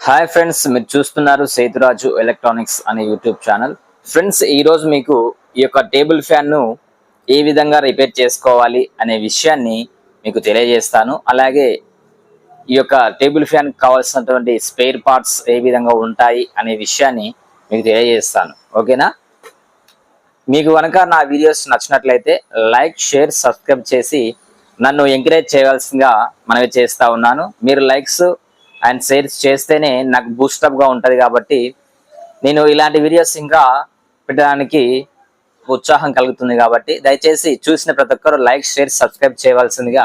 Hi friends మీరు చూస్తున్నారు Sethuraju electronics అనే యూట్యూబ్ ఛానల్ ఫ్రెండ్స్ ఈరోజు మీకు ఈ యొక్క టేబుల్ ఫ్యాన్ను ఏ విధంగా రిపేర్ చేసుకోవాలి అనే విషయాన్ని మీకు తెలియజేస్తాను. అలాగే ఈ యొక్క టేబుల్ ఫ్యాన్ కావాల్సినటువంటి స్పేర్ పార్ట్స్ ఏ విధంగా ఉంటాయి అనే విషయాన్ని మీకు తెలియజేస్తాను. ఓకేనా మీకు కనుక నా వీడియోస్ నచ్చినట్లయితే లైక్ షేర్ సబ్స్క్రైబ్ చేసి నన్ను ఎంకరేజ్ చేయవలసిందిగా మనవి చేస్తూ ఉన్నాను. మీరు లైక్స్ అండ్ షేర్స్ చేస్తేనే నాకు బూస్టప్గా ఉంటది కాబట్టి నేను ఇలాంటి వీడియోస్ ఇంకా పెట్టడానికి ఉత్సాహం కలుగుతుంది కాబట్టి దయచేసి చూసిన ప్రతి ఒక్కరు లైక్ షేర్ సబ్స్క్రైబ్ చేయవలసిందిగా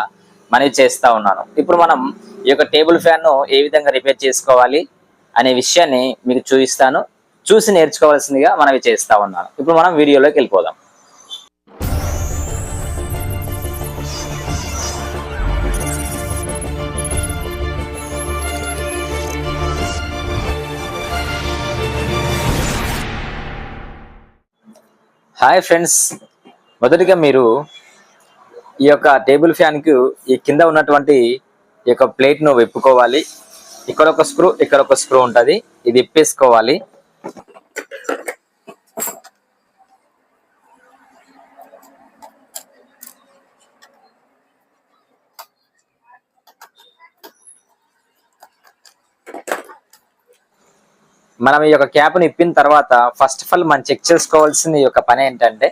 మనవి చేస్తా ఉన్నాను. ఇప్పుడు మనం ఈ యొక్క టేబుల్ ఫ్యాన్ను ఏ విధంగా రిపేర్ చేసుకోవాలి అనే విషయాన్ని మీకు చూపిస్తాను. చూసి నేర్చుకోవాల్సిందిగా మనవి చేస్తా ఉన్నాను. ఇప్పుడు మనం వీడియోలోకి వెళ్ళిపోదాం. Hi friends. మొదటిగా మీరు ఈ యొక్క టేబుల్ ఫ్యాన్కు ఈ కింద ఉన్నటువంటి ఈ యొక్క ప్లేట్ను విప్పుకోవాలి. ఇక్కడ ఒక స్క్రూ ఇక్కడ ఒక స్క్రూ ఉంటది. ఇది ఇప్పేసుకోవాలి మనం ఈ యొక్క క్యాప్ని ఇప్పిన తర్వాత ఫస్ట్ ఆఫ్ ఆల్ మనం చెక్ చేసుకోవాల్సింది ఈ యొక్క పని ఏంటంటే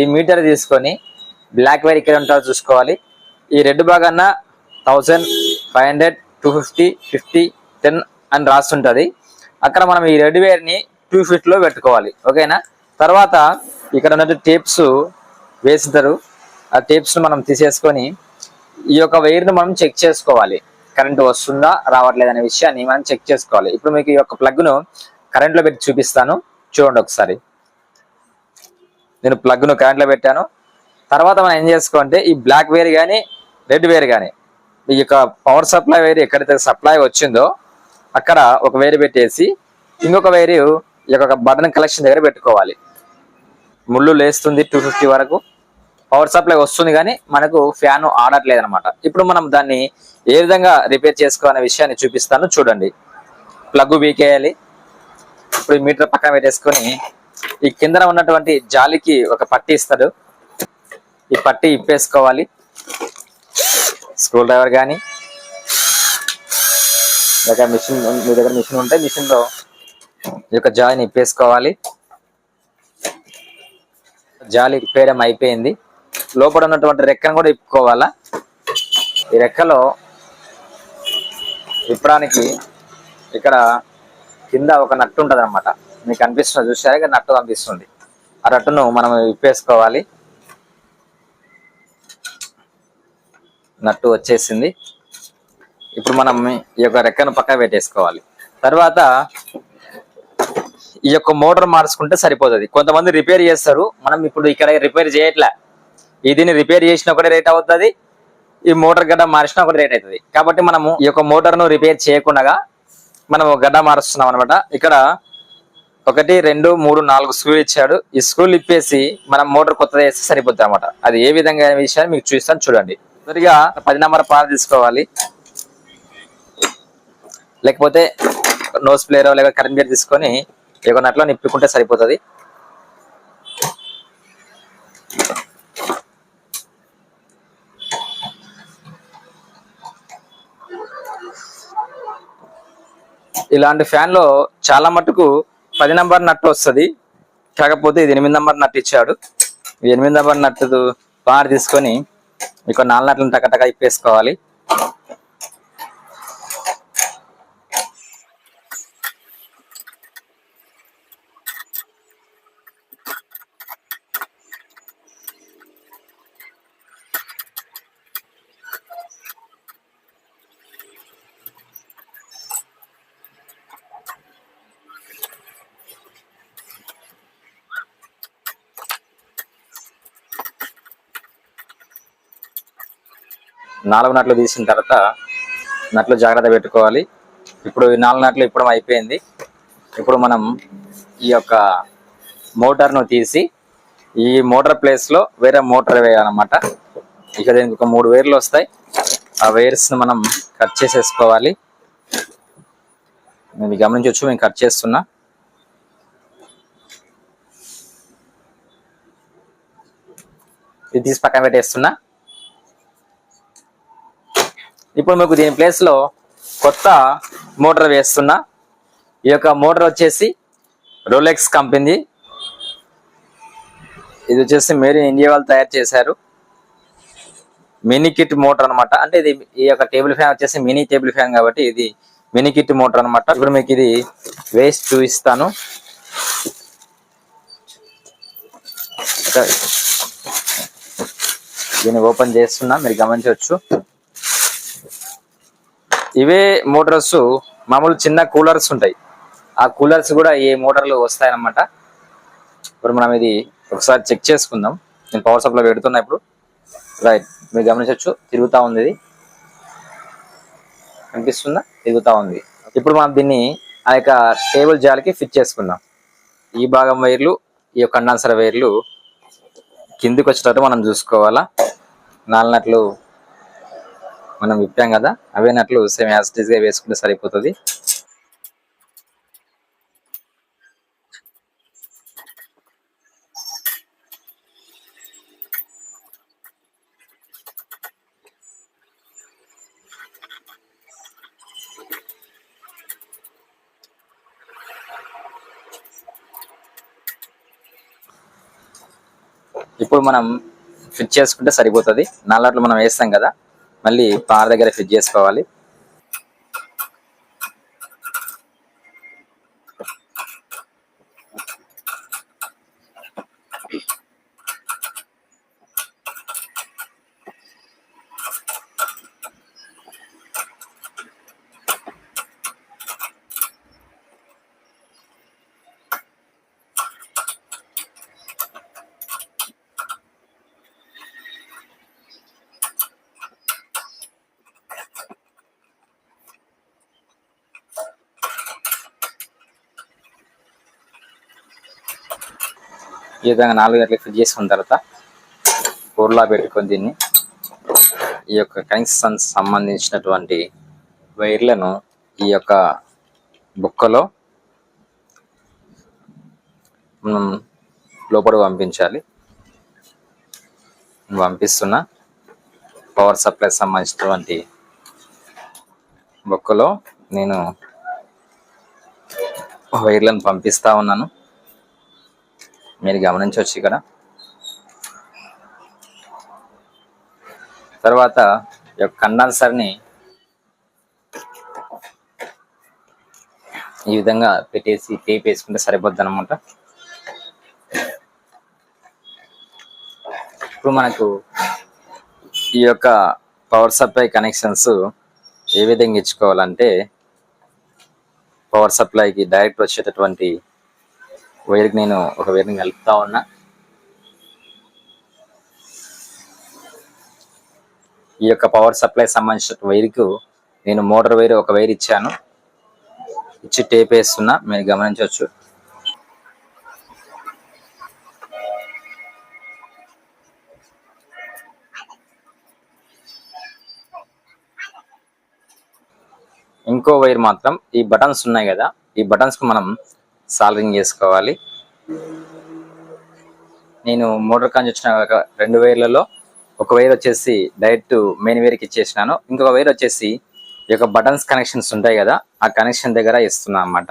ఈ మీటర్ తీసుకొని బ్లాక్ వైర్ ఇక్కడ ఉంటారో చూసుకోవాలి. ఈ రెడ్ భాగాన thousand five hundred two fifty fifty ten అని రాస్తుంటుంది. అక్కడ మనం ఈ రెడ్ వైర్ని టూ ఫీట్లో పెట్టుకోవాలి. ఓకేనా తర్వాత ఇక్కడ ఉన్నట్టు టేప్స్ వేసిద్దరు ఆ టేప్స్ను మనం తీసేసుకొని ఈ యొక్క వైర్ను మనం చెక్ చేసుకోవాలి. కరెంట్ వస్తుందా రావట్లేదు అనే విషయాన్ని మనం చెక్ చేసుకోవాలి. ఇప్పుడు మీకు ఈ యొక్క ప్లగ్ను కరెంట్లో పెట్టి చూపిస్తాను. చూడండి ఒకసారి. నేను ప్లగ్ను కరెంట్లో పెట్టాను. తర్వాత మనం ఏం చేసుకోంటే ఈ బ్లాక్ వేర్ కానీ రెడ్ వేర్ కానీ ఈ యొక్క పవర్ సప్లై వేరు ఎక్కడైతే సప్లై వచ్చిందో అక్కడ ఒక వేరు పెట్టేసి ఇంకొక వేరు ఈ యొక్క బటన్ కలెక్షన్ దగ్గర పెట్టుకోవాలి. ముళ్ళు లేస్తుంది టూ ఫిఫ్టీ వరకు. పవర్ సప్లై వస్తుంది కానీ మనకు ఫ్యాన్ ఆడట్లేదు అనమాట ఇప్పుడు మనం దాన్ని ఏ విధంగా రిపేర్ చేసుకోవాలనే విషయాన్ని చూపిస్తాను చూడండి. ప్లగ్ వీకేయాలి ఇప్పుడు మీటర్ పక్కన పెట్టేసుకొని ఈ కిందన ఉన్నటువంటి జాలికి ఒక పట్టి ఇస్తాడు. ఈ పట్టి ఇప్పేసుకోవాలి. స్క్రూ డ్రైవర్ కానీ లేక మిషన్ మీ దగ్గర మిషన్ ఉంటే మిషన్లో ఈ యొక్క జాయిని ఇప్పేసుకోవాలి. జాలి ఇప్పేయడం అయిపోయింది. లోపల ఉన్నటువంటి రెక్కను కూడా ఇప్పుకోవాలా? ఈ రెక్కలో విప్పడానికి ఇక్కడ కింద ఒక నట్టు ఉంటుంది అనమాట మీకు అనిపిస్తుంది చూసారా నట్టు కనిపిస్తుంది. ఆ నట్టును మనం విప్పేసుకోవాలి. నట్టు వచ్చేసింది. ఇప్పుడు మనం ఈ యొక్క రెక్కను పక్క పెట్టేసుకోవాలి. తర్వాత ఈ యొక్క మోటార్ మార్చుకుంటే సరిపోతుంది. కొంతమంది రిపేర్ చేస్తారు. మనం ఇప్పుడు ఇక్కడ రిపేర్ చేయట్లే. దీన్ని రిపేర్ చేసిన ఒకటి రేట్ అవుతుంది ఈ మోటార్ గడ్డ మార్చిన ఒకటి రేట్ అవుతుంది. కాబట్టి మనము ఈ యొక్క మోటార్ను రిపేర్ చేయకుండా మనం గడ్డ మారుస్తున్నాం అనమాట ఇక్కడ ఒకటి రెండు మూడు నాలుగు స్క్రూలు ఇచ్చాడు. ఈ స్క్రూలు ఇప్పేసి మనం మోటార్ కొత్తది వేస్తే సరిపోతుంది అనమాట అది ఏ విధంగా విషయాన్ని మీకు చూస్తాను చూడండి. మొదటిగా పది నెంబర్ పార తీసుకోవాలి. లేకపోతే నోస్ ప్లేయర్ లేక కరెంట్ గేర్ తీసుకొని ఎగొన్నట్లో నిప్పుకుంటే సరిపోతుంది. ఇలాంటి ఫ్యాన్లో చాలా మటుకు పది నంబర్ నట్టు వస్తుంది. కాకపోతే ఇది ఎనిమిది నంబర్ నట్టు ఇచ్చాడు. ఎనిమిది నంబర్ నట్టు పార్ తీసుకొని ఇక నాలుగు నట్లను టకటక ఇప్పేసుకోవాలి. నాలుగు నట్లు తీసిన తర్వాత నట్లు జాగ్రత్త పెట్టుకోవాలి. ఇప్పుడు ఈ నాలుగు నట్లు ఇప్పుడు అయిపోయింది. ఇప్పుడు మనం ఈ యొక్క మోటార్ను తీసి ఈ మోటార్ ప్లేస్లో వేరే మోటార్ వేయాలన్నమాట. ఇక దీనికి ఒక మూడు వేర్లు వస్తాయి. ఆ వైర్స్ని మనం కట్ చేసేసుకోవాలి. నేను గమనించవచ్చు మేము కట్ చేస్తున్నా. ఇది తీసి పక్కన పెట్టేస్తున్నా. ఇప్పుడు మీకు దీని ప్లేస్లో కొత్త మోటార్ వేస్తున్నా. ఈ యొక్క మోటార్ వచ్చేసి రోలెక్స్ కంపెనీ ఇది వచ్చేసి మేరీ ఇండియా వాళ్ళు తయారు చేశారు. మినీ కిట్ మోటార్ అన్నమాట. అంటే ఇది ఈ యొక్క టేబుల్ ఫ్యాన్ వచ్చేసి మినీ టేబుల్ ఫ్యాన్ కాబట్టి ఇది మినీ కిట్ మోటార్ అనమాట ఇప్పుడు మీకు ఇది వేస్ట్ చూపిస్తాను. దీన్ని ఓపెన్ చేస్తున్నా. మీరు గమనించవచ్చు. ఇవే మోటార్స్ మామూలు చిన్న కూలర్స్ ఉంటాయి. ఆ కూలర్స్ కూడా ఏ మోటార్లు వస్తాయన్నమాట. ఇప్పుడు మనం ఇది ఒకసారి చెక్ చేసుకుందాం. నేను పవర్ సప్లై పెడుతున్నా ఇప్పుడు. రైట్ మీరు గమనించవచ్చు తిరుగుతూ ఉంది ఇది. కనిపిస్తుందా? తిరుగుతూ ఉంది. ఇప్పుడు మనం దీన్ని ఆ యొక్క టేబుల్ జాలికి ఫిట్ చేసుకుందాం. ఈ భాగం వైర్లు ఈ యొక్క కండెన్సర్ వైర్లు కిందికి వచ్చేటట్టు మనం చూసుకోవాలా? నాలుగు మనం విప్పాం కదా అవే నట్లు సేమ్ యాసిటీస్గా వేసుకుంటే సరిపోతుంది. ఇప్పుడు మనం ఫిట్ చేసుకుంటే సరిపోతుంది. నల్లట్లు మనం వేస్తాం కదా మళ్ళీ పార్ దగ్గర ఫిట్ చేసుకోవాలి. ఈ విధంగా నాలుగు గంటలకు ఫిట్ చేసుకున్న తర్వాత ఊర్లా పెట్టుకొని దీన్ని ఈ యొక్క కనెక్షన్ సంబంధించినటువంటి వైర్లను ఈ యొక్క బుక్కలో మనం లోపల పంపించాలి. పంపిస్తున్న. పవర్ సప్లై సంబంధించినటువంటి బొక్కలో నేను వైర్లను పంపిస్తా ఉన్నాను. మీరు గమనించవచ్చు ఇక్కడ. తర్వాత ఈ యొక్క కండెన్సర్ని ఈ విధంగా పెట్టేసి టేప్ వేసుకుంటే సరిపోద్ది అనమాట ఇప్పుడు మనకు ఈ యొక్క పవర్ సప్లై కనెక్షన్స్ ఏ విధంగా ఇచ్చుకోవాలంటే పవర్ సప్లైకి డైరెక్ట్ వచ్చేటటువంటి వైర్కి నేను ఒక వైర్ని కలుపుతా ఉన్నా. ఈ యొక్క పవర్ సప్లై సంబంధించిన వైర్కు నేను మోటార్ వైర్ ఒక వైర్ ఇచ్చాను. ఇచ్చి టేప్ వేస్తున్నా మీరు గమనించవచ్చు. ఇంకో వైర్ మాత్రం ఈ బటన్స్ ఉన్నాయి కదా. ఈ బటన్స్కి మనం సాల్వింగ్ చేసుకోవాలి. నేను మోటార్ కాంచి వచ్చిన ఒక రెండు వైర్లలో ఒక వైర్ వచ్చేసి డైరెక్ట్ మెయిన్ వైర్కి ఇచ్చేసినాను. ఇంకొక వైర్ వచ్చేసి ఈ యొక్క బటన్స్ కనెక్షన్స్ ఉంటాయి కదా ఆ కనెక్షన్ దగ్గర ఇస్తున్నా అన్నమాట.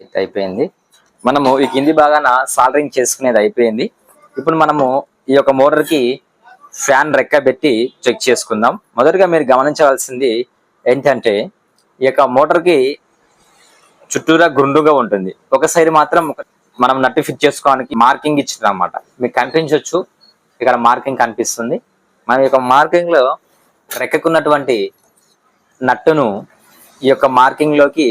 అయితే అయిపోయింది. మనము ఈ కింది భాగాన సాల్డరింగ్ చేసుకునేది అయిపోయింది. ఇప్పుడు మనము ఈ యొక్క మోటార్కి ఫ్యాన్ రెక్క పెట్టి చెక్ చేసుకుందాం. మొదటగా మీరు గమనించవలసింది ఏంటంటే ఈ యొక్క మోటార్కి చుట్టూరా గుండుగా ఉంటుంది. ఒక సైడ్ మాత్రం మనం నట్టు ఫిట్ చేసుకోవడానికి మార్కింగ్ ఇచ్చింది అనమాట మీకు కనిపించవచ్చు ఇక్కడ మార్కింగ్ కనిపిస్తుంది. మనం ఈ యొక్క మార్కింగ్లో రెక్కకున్నటువంటి నట్టును ఈ యొక్క మార్కింగ్లోకి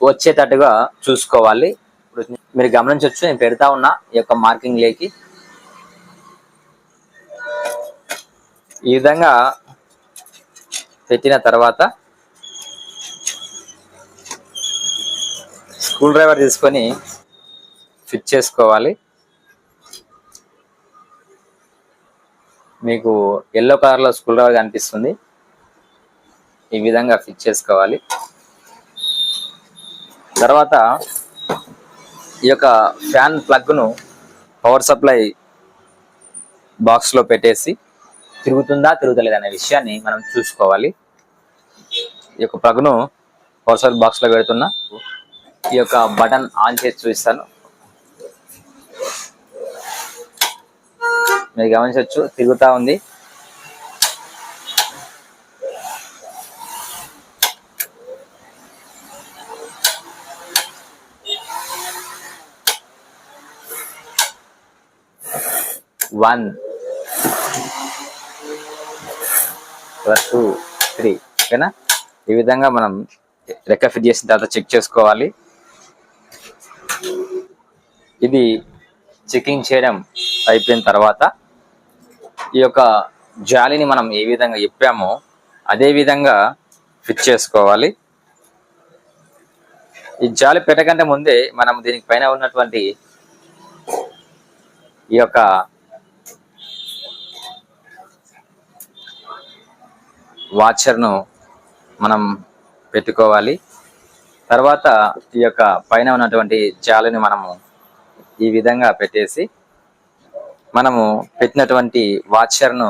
వచ్చేటట్టుగా చూసుకోవాలి. ఇప్పుడు మీరు గమనించవచ్చు నేను పెడతా ఉన్నా ఈ యొక్క మార్కింగ్ ఈ విధంగా పెట్టిన తర్వాత స్క్రూ డ్రైవర్ తీసుకొని ఫిట్ చేసుకోవాలి. మీకు ఎల్లో కలర్లో స్క్రూ డ్రైవర్ కనిపిస్తుంది. ఈ విధంగా ఫిట్ చేసుకోవాలి. తర్వాత ఈ యొక్క ఫ్యాన్ ప్లగ్ను పవర్ సప్లై బాక్స్లో పెట్టేసి తిరుగుతుందా తిరుగుతలేదు అనే విషయాన్ని మనం చూసుకోవాలి. ఈ యొక్క ప్లగ్ను పవర్ బాక్స్లో పెడుతున్నా. ఈ యొక్క బటన్ ఆన్ చేసి చూపిస్తాను. మీరు గమనించవచ్చు తిరుగుతా ఉంది. వన్. టూ త్రీ ఓకేనా? ఈ విధంగా మనం రెక్క ఫిట్ చేసిన తర్వాత చెక్ చేసుకోవాలి. ఇది చెకింగ్ చేయడం అయిపోయిన తర్వాత ఈ యొక్క జాలిని మనం ఏ విధంగా ఇప్పామో అదే విధంగా ఫిట్ చేసుకోవాలి. ఈ జాలి పెట్టకంటే ముందే మనం దీనికి పైన ఉన్నటువంటి ఈ యొక్క వాచర్ను మనం పెట్టుకోవాలి. తర్వాత ఈ యొక్క పైన ఉన్నటువంటి జాలిని మనము ఈ విధంగా పెట్టేసి మనము పెట్టినటువంటి వాచర్ను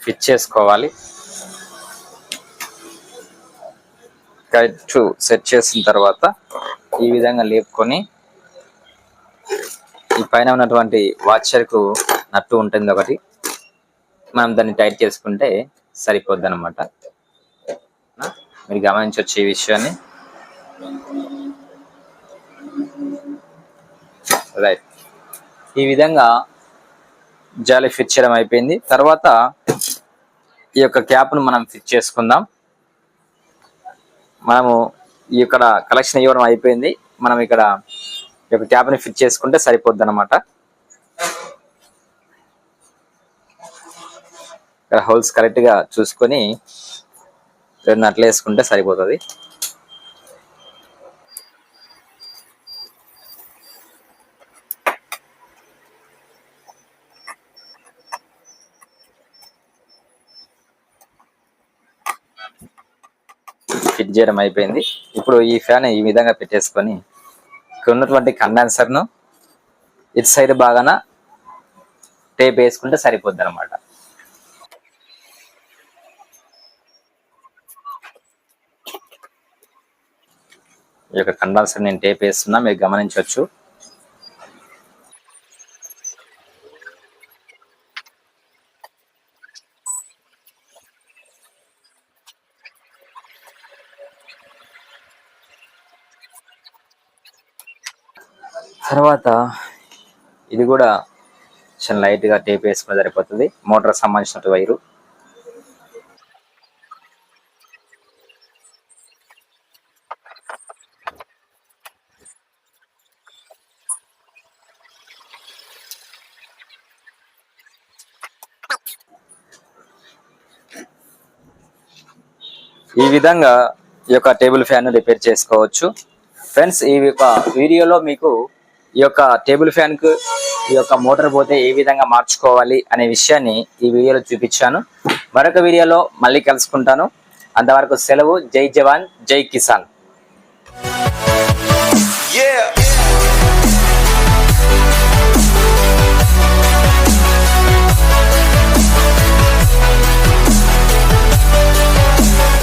ఫిట్ చేసుకోవాలి. కరెక్ట్ సెట్ చేసిన తర్వాత ఈ విధంగా లేపుకొని ఈ పైన ఉన్నటువంటి వాచర్కు నట్టు ఉంటుంది ఒకటి. మనం దాన్ని టైట్ చేసుకుంటే సరిపోద్ది అనమాట మీరు గమనించవచ్చు ఈ విషయాన్ని. రైట్ ఈ విధంగా జాలి ఫిట్ చేయడం అయిపోయింది. తర్వాత ఈ యొక్క క్యాప్ను మనం ఫిట్ చేసుకుందాం. మనము ఈ ఇక్కడ కలెక్షన్ ఇవ్వడం అయిపోయింది. మనం ఇక్కడ ఈ యొక్క క్యాప్ని ఫిట్ చేసుకుంటే సరిపోద్ది అనమాట ఇక్కడ హోల్స్ కరెక్ట్గా చూసుకొని రెండు అట్లా వేసుకుంటే సరిపోతుంది. ఫిట్ చేయడం అయిపోయింది. ఇప్పుడు ఈ ఫ్యాన్ ఈ విధంగా పెట్టేసుకొని ఇక్కడ ఉన్నటువంటి కండెన్సర్ను ఇటు సైడ్ బాగాన టేప్ వేసుకుంటే సరిపోద్ది అనమాట ఈ యొక్క కండెన్సర్ నేను టేప్ వేస్తున్నా మీరు గమనించవచ్చు. తర్వాత ఇది కూడా చిన్న లైట్గా టేప్ వేసుకుని సరిపోతుంది. మోటార్ సంబంధించిన వైరు. విధంగా ఈ యొక్క టేబుల్ ఫ్యాన్ రిపేర్ చేసుకోవచ్చు. ఫ్రెండ్స్ ఈ యొక్క వీడియోలో మీకు ఈ యొక్క టేబుల్ ఫ్యాన్కు ఈ యొక్క మోటార్ పోతే ఏ విధంగా మార్చుకోవాలి అనే విషయాన్ని ఈ వీడియోలో చూపించాను. మరొక వీడియోలో మళ్ళీ కలుసుకుంటాను. అంతవరకు సెలవు. జై జవాన్ జై కిసాన్. Yeah.